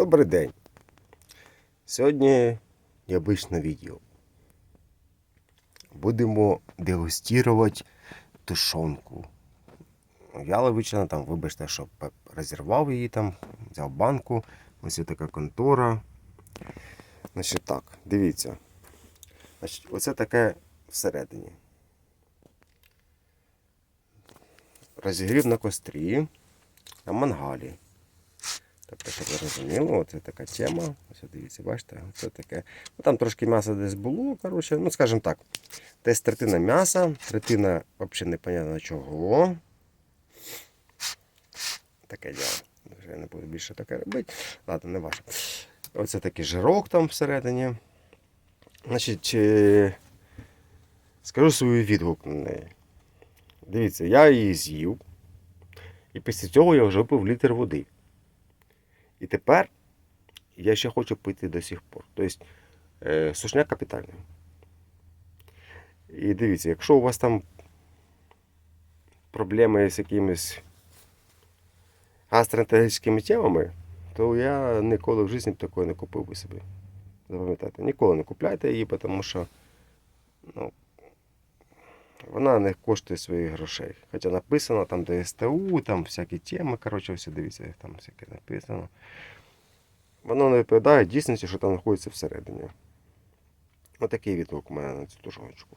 Добрий день. Сьогодні необычне відео. Будемо дегустувати тушонку. Яловичина там, вибачте, що розірвав її там, взяв банку. Ось є така контора. Значить так, дивіться. Значить, оце таке всередині. Розігрів на кострі, на мангалі. Тобто, щоб ви розуміли, оце така тема. Ось дивіться, бачите, це таке. Ну, там трошки м'яса десь було, коротше, ну скажімо так. Десь третина м'яса, третина взагалі непонятно чого. Таке діло. Вже не буду більше таке робити. Ладно, не ваше. Оце такий жирок там всередині. Значить, скажу свою відгук на неї. Дивіться, я її з'їв. І після цього я вже випив літр води. І тепер я ще хочу пити до сих пор. Тобто е, сушняк капітальний. І дивіться, якщо у вас там проблеми з якимись гастроентерологічними темами, то я ніколи в житті б не купив би собі. Запам'ятайте, ніколи не купляйте її, тому що ну, вона не коштує своїх грошей. Хоча написано там ДСТУ, там всякі теми, коротше, все дивіться, як там всяке написано. Воно не відповідає дійсності, що там знаходиться всередині. Отакий відгук у мене на цю тушоночку.